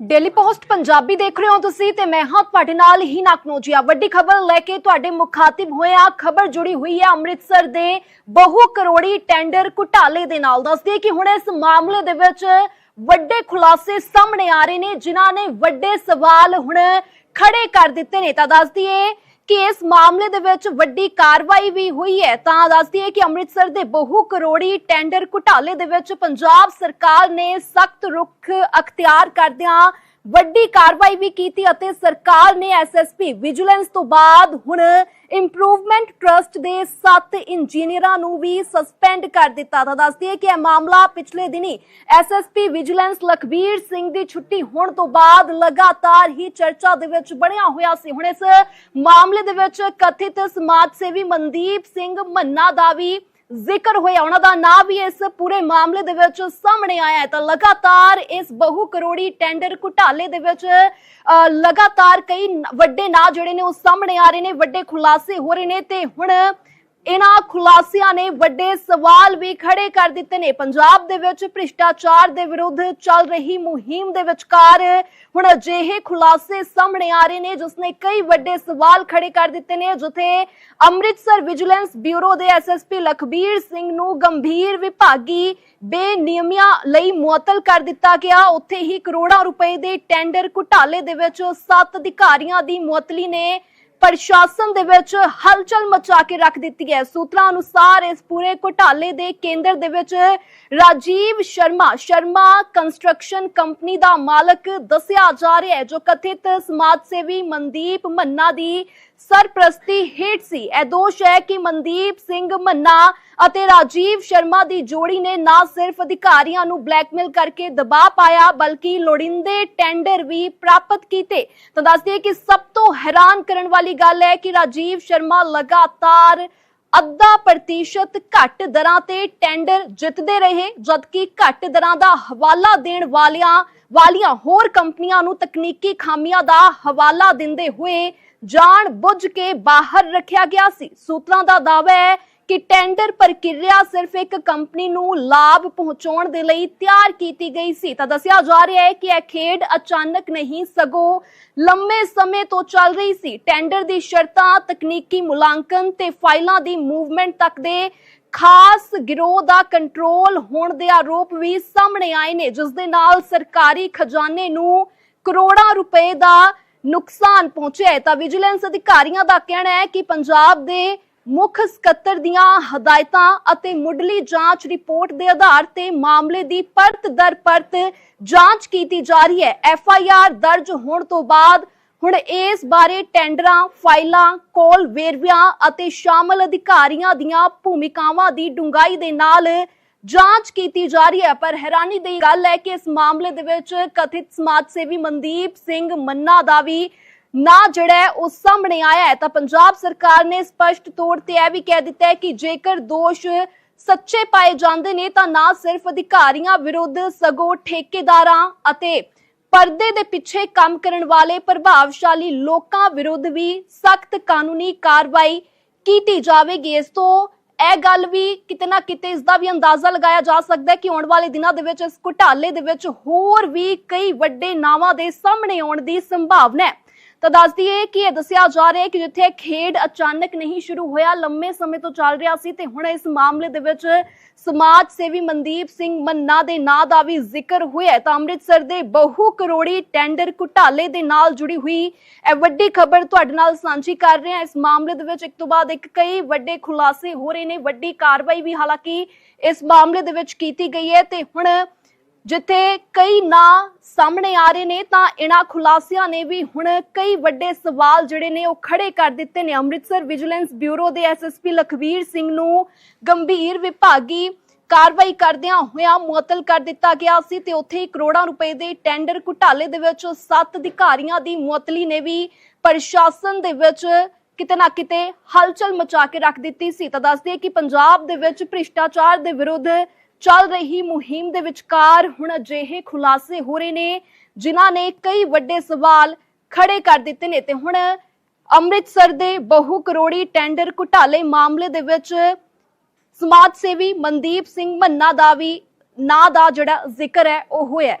Daily post Punjabi ਦੇਖ ਰਹੇ ਹੋ ਤੁਸੀਂ ਤੇ ਮੈਂ ਹਾਂ ਤੁਹਾਡੇ ਨਾਲ ਹੀ ਨਕਨੋਜੀਆ ਵੱਡੀ ਖਬਰ ਲੈ ਕੇ ਤੁਹਾਡੇ ਮੁਖਾਤਿਬ ਹੋਇਆ ਖਬਰ ਜੁੜੀ ਹੋਈ ਹੈ ਅੰਮ੍ਰਿਤਸਰ ਦੇ ਬਹੁ ਕਰੋੜੀ ਟੈਂਡਰ ਘੁਟਾਲੇ ਦੇ ਨਾਲ। ਦੱਸਦੀ ਕਿ ਹੁਣ ਇਸ ਮਾਮਲੇ ਦੇ ਵਿੱਚ ਵੱਡੇ ਖੁਲਾਸੇ ਸਾਹਮਣੇ ਆ ਰਹੇ ਨੇ, ਜਿਨ੍ਹਾਂ ਨੇ ਵੱਡੇ ਸਵਾਲ ਹੁਣ ਖੜੇ ਕਰ ਦਿੱਤੇ ਨੇ। ਤਾਂ ਦੱਸਦੀਏ ਕਿ ਇਸ ਮਾਮਲੇ ਦੇ ਵਿੱਚ ਵੱਡੀ ਕਾਰਵਾਈ ਵੀ ਹੋਈ ਹੈ। ਤਾਂ ਦੱਸਦੀ ਹੈ ਕਿ ਅੰਮ੍ਰਿਤਸਰ ਦੇ ਬਹੁ ਕਰੋੜੀ ਟੈਂਡਰ ਘੁਟਾਲੇ ਦੇ ਵਿੱਚ ਪੰਜਾਬ ਸਰਕਾਰ ਨੇ ਸਖਤ ਰੁਖ ਅਖਤਿਆਰ ਕਰਦਿਆਂ ਵੱਡੀ ਕਾਰਵਾਈ ਵੀ ਕੀਤੀ ਅਤੇ ਸਰਕਾਰ ਨੇ ਐਸਐਸਪੀ ਵਿਜੀਲੈਂਸ ਤੋਂ ਬਾਅਦ ਹੁਣ ਇੰਪਰੂਵਮੈਂਟ ਟਰਸਟ ਦੇ 7 ਇੰਜੀਨੀਅਰਾਂ ਨੂੰ ਵੀ ਸਸਪੈਂਡ ਕਰ ਦਿੱਤਾ। ਤਾਂ ਦੱਸਦੀ ਹੈ ਕਿ ਇਹ ਮਾਮਲਾ ਪਿਛਲੇ ਦਿਨੀ ਐਸਐਸਪੀ ਵਿਜੀਲੈਂਸ ਲਖਬੀਰ ਸਿੰਘ ਦੀ ਛੁੱਟੀ ਹੋਣ ਤੋਂ ਬਾਅਦ ਲਗਾਤਾਰ ਹੀ ਚਰਚਾ ਦੇ ਵਿੱਚ ਬਣਿਆ ਹੋਇਆ ਸੀ। ਹੁਣ ਇਸ ਮਾਮਲੇ ਦੇ ਵਿੱਚ ਕਥਿਤ ਸਮਾਜ ਸੇਵੀ ਮਨਦੀਪ ਸਿੰਘ ਮੰਨਾ ਦਾ ਵੀ ਜ਼ਿਕਰ ਹੋਇਆ। ਉਹਨਾਂ ਦਾ ਨਾਂ ਵੀ ਇਸ ਪੂਰੇ ਮਾਮਲੇ ਦੇ ਵਿੱਚ ਸਾਹਮਣੇ ਆਇਆ ਹੈ। ਤਾਂ ਲਗਾਤਾਰ ਇਸ ਬਹੁ ਕਰੋੜੀ ਟੈਂਡਰ ਘੁਟਾਲੇ ਦੇ ਵਿੱਚ ਅ, ਲਗਾਤਾਰ ਕਈ ਵੱਡੇ ਨਾਂ ਜਿਹੜੇ ਨੇ ਉਹ ਸਾਹਮਣੇ ਆ ਰਹੇ ਨੇ ਵੱਡੇ ਖੁਲਾਸੇ ਹੋ ਰਹੇ ਨੇ। ਤੇ ਹੁਣ ਇਹਨਾਂ ਖੁਲਾਸਿਆਂ ਨੇ ਵੱਡੇ ਸਵਾਲ ਵੀ ਖੜੇ ਕਰ ਦਿੱਤੇ ਨੇ। ਪੰਜਾਬ ਦੇ ਵਿੱਚ ਭ੍ਰਿਸ਼ਟਾਚਾਰ ਦੇ ਵਿਰੁੱਧ ਚੱਲ ਰਹੀ ਮੁਹਿੰਮ ਦੇ ਵਿਚਕਾਰ ਹੁਣ ਅਜਿਹੇ ਖੁਲਾਸੇ ਸਾਹਮਣੇ ਆ ਰਹੇ ਨੇ ਜਿਸ ਨੇ ਕਈ ਵੱਡੇ ਸਵਾਲ ਖੜੇ ਕਰ ਦਿੱਤੇ ਨੇ। ਜਿੱਥੇ ਅੰਮ੍ਰਿਤਸਰ ਵਿਜੀਲੈਂਸ ਬਿਊਰੋ ਦੇ ਐਸਐਸਪੀ ਲਖਬੀਰ ਸਿੰਘ ਨੂੰ ਗੰਭੀਰ ਵਿਭਾਗੀ ਬੇਨਿਯਮੀਆਂ ਲਈ ਮੁਅੱਤਲ ਕਰ ਦਿੱਤਾ ਗਿਆ। ਉੱਥੇ ਹੀ ਕਰੋੜਾਂ ਰੁਪਏ ਦੇ ਟੈਂਡਰ ਘੁਟਾਲੇ ਦੇ ਵਿੱਚ ਸੱਤ ਅਧਿਕਾਰੀਆਂ ਦੀ ਮੁਅਤਲੀ ਨੇ ਪ੍ਰਸ਼ਾਸਨ ਦੇ ਵਿੱਚ ਹਲਚਲ ਮਚਾ ਕੇ ਰੱਖ ਦਿੱਤੀ ਹੈ। ਸੂਤਰਾਂ ਅਨੁਸਾਰ ਇਸ ਪੂਰੇ ਘੁਟਾਲੇ ਦੇ ਕੇਂਦਰ ਦੇ ਵਿੱਚ ਰਾਜੀਵ ਸ਼ਰਮਾ ਸ਼ਰਮਾ ਕੰਸਟਰਕਸ਼ਨ ਕੰਪਨੀ ਦਾ ਮਾਲਕ ਦੱਸਿਆ ਜਾ ਰਿਹਾ ਹੈ, ਜੋ ਕਥਿਤ ਸਮਾਜ ਸੇਵੀ ਮਨਦੀਪ ਮੰਨਾ ਦੀ ਸਰਪ੍ਰਸਤੀ ਹੇਠ ਸੀ। ਇਹ ਦੋਸ਼ ਹੈ ਕਿ ਮਨਦੀਪ ਸਿੰਘ ਮੰਨਾ ਅਤੇ ਰਾਜੀਵ ਸ਼ਰਮਾ ਦੀ ਜੋੜੀ ਨੇ ਨਾ ਸਿਰਫ ਅਧਿਕਾਰੀਆਂ ਨੂੰ ਬਲੈਕਮੇਲ ਕਰਕੇ ਦਬਾਅ ਪਾਇਆ, ਬਲਕਿ ਲੋੜਿੰਦੇ ਟੈਂਡਰ ਵੀ ਪ੍ਰਾਪਤ ਕੀਤੇ। ਤਾਂ ਦੱਸਦੀ ਕਿ ਸਭ ਤੋਂ ਹੈਰਾਨ ਕਰਨ ਵਾਲੀ ਗੱਲ ਹੈ ਕਿ ਰਾਜੀਵ ਸ਼ਰਮਾ ਲਗਾਤਾਰ ਅੱਧਾ ਪ੍ਰਤੀਸ਼ਤ ਘੱਟ ਦਰਾਂ ਤੇ ਟੈਂਡਰ ਜਿੱਤਦੇ ਰਹੇ, ਜਦਕਿ ਘੱਟ ਦਰਾਂ ਦਾ ਹਵਾਲਾ ਦੇਣ ਵਾਲਿਆਂ, ਵਾਲੀਆਂ ਹੋਰ ਕੰਪਨੀਆਂ ਨੂੰ ਤਕਨੀਕੀ ਖਾਮੀਆਂ ਦਾ ਹਵਾਲਾ ਦਿੰਦੇ ਹੋਏ ਜਾਣ ਬੁੱਝ ਕੇ ਬਾਹਰ ਰੱਖਿਆ ਗਿਆ ਸੀ। ਸੂਤਰਾਂ ਦਾ ਦਾਅਵਾ ਹੈ ਕਿ ਟੈਂਡਰ ਪ੍ਰਕਿਰਿਆ ਸਿਰਫ ਇੱਕ ਕੰਪਨੀ ਨੂੰ ਲਾਭ ਪਹੁੰਚਾਉਣ ਦੇ ਲਈ ਤਿਆਰ ਕੀਤੀ ਗਈ ਸੀ। ਤਾਂ ਦੱਸਿਆ ਜਾ ਰਿਹਾ ਹੈ ਕਿ ਇਹ ਖੇਡ ਅਚਾਨਕ ਨਹੀਂ, ਸਗੋਂ ਲੰਮੇ ਸਮੇਂ ਤੋਂ ਚੱਲ ਰਹੀ ਸੀ। ਟੈਂਡਰ ਦੀ ਸ਼ਰਤਾਂ, ਤਕਨੀਕੀ ਮੁਲਾਂਕਣ ਤੇ ਫਾਈਲਾਂ ਦੀ ਮੂਵਮੈਂਟ ਤੱਕ ਦੇ ਖਾਸ ਗਿਰੋਹ ਦਾ ਕੰਟਰੋਲ ਹੋਣ ਦੇ ਆਰੋਪ ਵੀ ਸਾਹਮਣੇ ਆਏ ਨੇ, ਜਿਸ ਦੇ ਨਾਲ ਸਰਕਾਰੀ ਖਜ਼ਾਨੇ ਨੂੰ ਕਰੋੜਾਂ ਰੁਪਏ ਦਾ ਨੁਕਸਾਨ ਪਹੁੰਚਿਆ ਹੈ। ਤਾਂ ਵਿਜੀਲੈਂਸ ਅਧਿਕਾਰੀਆਂ ਦਾ ਕਹਿਣਾ ਹੈ ਕਿ ਪੰਜਾਬ ਦੇ ਮੁੱਖ ਸਕੱਤਰ ਦੀਆਂ ਹਦਾਇਤਾਂ ਅਤੇ ਮੁੱਢਲੀ ਜਾਂਚ ਰਿਪੋਰਟ ਦੇ ਆਧਾਰ ਤੇ ਮਾਮਲੇ ਦੀ ਪਰਤ ਦਰ ਪਰਤ ਜਾਂਚ ਕੀਤੀ ਜਾ ਰਹੀ ਹੈ। ਐਫ ਆਈ ਆਰ ਦਰਜ ਹੋਣ ਤੋਂ ਬਾਅਦ ਹੁਣ ਇਸ ਬਾਰੇ ਟੈਂਡਰਾਂ, ਫਾਈਲਾਂ, ਕੋਲ ਵੇਰਵਿਆਂ ਅਤੇ ਸ਼ਾਮਲ ਅਧਿਕਾਰੀਆਂ ਦੀਆਂ ਭੂਮਿਕਾਵਾਂ ਦੀ ਡੂੰਘਾਈ ਦੇ ਨਾਲ ਜਾਂਚ ਕੀਤੀ ਜਾ ਰਹੀ ਹੈ। ਪਰ ਹੈਰਾਨੀ ਦੀ ਗੱਲ ਹੈ ਕਿ ਇਸ ਮਾਮਲੇ ਦੇ ਵਿੱਚ ਕਥਿਤ ਸਮਾਜ ਸੇਵੀ ਮਨਦੀਪ ਸਿੰਘ ਮੰਨਾ ਦਾ ਵੀ ਨਾ ਜਿਹੜਾ ਉਹ ਸਾਹਮਣੇ ਆਇਆ ਹੈ, ਤਾਂ ਪੰਜਾਬ ਸਰਕਾਰ ਨੇ ਸਪਸ਼ਟ ਤੌਰ ਤੇ ਇਹ ਵੀ ਕਹਿ ਦਿੱਤਾ ਹੈ ਕਿ ਜੇਕਰ ਦੋਸ਼ ਸੱਚੇ ਪਾਏ ਜਾਂਦੇ ਨੇ, ਤਾਂ ਨਾ ਸਿਰਫ ਅਧਿਕਾਰੀਆਂ ਵਿਰੁੱਧ ਸਗੋਂ ਠੇਕੇਦਾਰਾਂ ਅਤੇ ਪਰਦੇ ਦੇ ਪਿੱਛੇ ਕੰਮ ਕਰਨ ਵਾਲੇ ਪ੍ਰਭਾਵਸ਼ਾਲੀ ਲੋਕਾਂ ਵਿਰੁੱਧ ਵੀ ਸਖਤ ਕਾਨੂੰਨੀ ਕਾਰਵਾਈ ਕੀਤੀ ਜਾਵੇਗੀ। ਇਸ ਤੋਂ ਇਹ ਗੱਲ ਵੀ ਕਿਤੇ ਨਾ ਕਿਤੇ ਇਸ ਦਾ ਵੀ ਅੰਦਾਜ਼ਾ ਲਗਾਇਆ ਜਾ ਸਕਦਾ ਹੈ ਕਿ ਆਉਣ ਵਾਲੇ ਦਿਨਾਂ ਦੇ ਵਿੱਚ, ਇਸ ਘੁਟਾਲੇ ਦੇ ਵਿੱਚ ਹੋਰ ਵੀ ਕਈ ਵੱਡੇ ਨਾਵਾਂ ਦੇ ਸਾਹਮਣੇ ਆਉਣ ਦੀ ਸੰਭਾਵਨਾ ਹੈ। ਤਾਂ ਦੱਸਦੀ ਹੈ ਕਿ ਇਹ ਦੱਸਿਆ ਜਾ ਰਿਹਾ ਹੈ ਕਿ ਜਿੱਥੇ ਖੇਡ ਅਚਾਨਕ ਨਹੀਂ ਸ਼ੁਰੂ ਹੋਇਆ, ਲੰਮੇ ਸਮੇਂ ਤੋਂ ਚੱਲ ਰਿਹਾ ਸੀ ਤੇ ਹੁਣ ਇਸ ਮਾਮਲੇ ਦੇ ਵਿੱਚ ਸਮਾਜ ਸੇਵੀ ਮਨਦੀਪ ਸਿੰਘ ਮੰਨਾ ਦੇ ਨਾਂ ਦਾ ਵੀ ਜ਼ਿਕਰ ਹੋਇਆ ਤਾਂ ਅੰਮ੍ਰਿਤਸਰ ਦੇ ਬਹੁ ਕਰੋੜੀ ਟੈਂਡਰ ਘੁਟਾਲੇ ਦੇ ਨਾਲ ਜੁੜੀ ਹੋਈ ਇਹ ਵੱਡੀ ਖਬਰ ਤੁਹਾਡੇ ਨਾਲ ਸਾਂਝੀ ਕਰ ਰਹੇ ਹਾਂ। ਇਸ ਮਾਮਲੇ ਦੇ ਵਿੱਚ ਇੱਕ ਤੋਂ ਬਾਅਦ ਇੱਕ ਕਈ ਵੱਡੇ ਖੁਲਾਸੇ ਹੋ ਰਹੇ ਨੇ, ਵੱਡੀ ਕਾਰਵਾਈ ਵੀ ਹਾਲਾਂਕਿ ਇਸ ਮਾਮਲੇ ਦੇ ਵਿੱਚ ਕੀਤੀ ਗਈ ਹੈ ਤੇ ਹੁਣ ਜਿੱਥੇ ਕਈ ਨਾਂ ਸਾਹਮਣੇ ਆ ਰਹੇ ਨੇ, ਤਾਂ ਇਹਨਾਂ ਖੁਲਾਸਿਆਂ ਨੇ ਵੀ ਹੁਣ ਕਈ ਵੱਡੇ ਸਵਾਲ ਜਿਹੜੇ ਨੇ ਉਹ ਖੜੇ ਕਰ ਦਿੱਤੇ ਨੇ। ਅੰਮ੍ਰਿਤਸਰ ਵਿਜੀਲੈਂਸ ਬਿਊਰੋ ਦੇ ਐਸਐਸਪੀ ਲਖਵੀਰ ਸਿੰਘ ਨੂੰ ਗੰਭੀਰ ਵਿਭਾਗੀ ਕਾਰਵਾਈ ਕਰਦਿਆਂ ਹੋਇਆਂ ਮੁਅੱਤਲ ਕਰ ਦਿੱਤਾ ਗਿਆ ਸੀ ਤੇ ਉੱਥੇ ਹੀ ਕਰੋੜਾਂ ਰੁਪਏ ਦੇ ਟੈਂਡਰ ਘੁਟਾਲੇ ਦੇ ਵਿੱਚ ਸੱਤ ਅਧਿਕਾਰੀਆਂ ਦੀ ਮੁਅਤਲੀ ਨੇ ਵੀ ਪ੍ਰਸ਼ਾਸਨ ਦੇ ਵਿੱਚ ਕਿਤੇ ਨਾ ਕਿਤੇ ਹਲਚਲ ਮਚਾ ਕੇ ਰੱਖ ਦਿੱਤੀ ਸੀ। ਤਾਂ ਦੱਸਦੇ ਕਿ ਪੰਜਾਬ ਦੇ ਵਿੱਚ ਭ੍ਰਿਸ਼ਟਾਚਾਰ ਦੇ ਵਿਰੁੱਧ ਚੱਲ ਰਹੀ ਮੁਹਿੰਮ ਦੇ ਵਿਚਕਾਰ ਹੁਣ ਅਜਿਹੇ ਖੁਲਾਸੇ ਹੋ ਰਹੇ ਨੇ, ਜਿਨ੍ਹਾਂ ਨੇ ਕਈ ਵੱਡੇ ਸਵਾਲ ਖੜੇ ਕਰ ਦਿੱਤੇ ਨੇ। ਤੇ ਹੁਣ ਅੰਮ੍ਰਿਤਸਰ ਦੇ ਬਹੁ ਕਰੋੜੀ ਟੈਂਡਰ ਘੁਟਾਲੇ ਮਾਮਲੇ ਦੇ ਵਿੱਚ ਸਮਾਜ ਸੇਵੀ ਮਨਦੀਪ ਸਿੰਘ ਮੰਨਾ ਦਾ ਵੀ ਨਾਂ ਦਾ ਜਿਹੜਾ ਜ਼ਿਕਰ ਹੈ, ਉਹ ਹੋਇਆ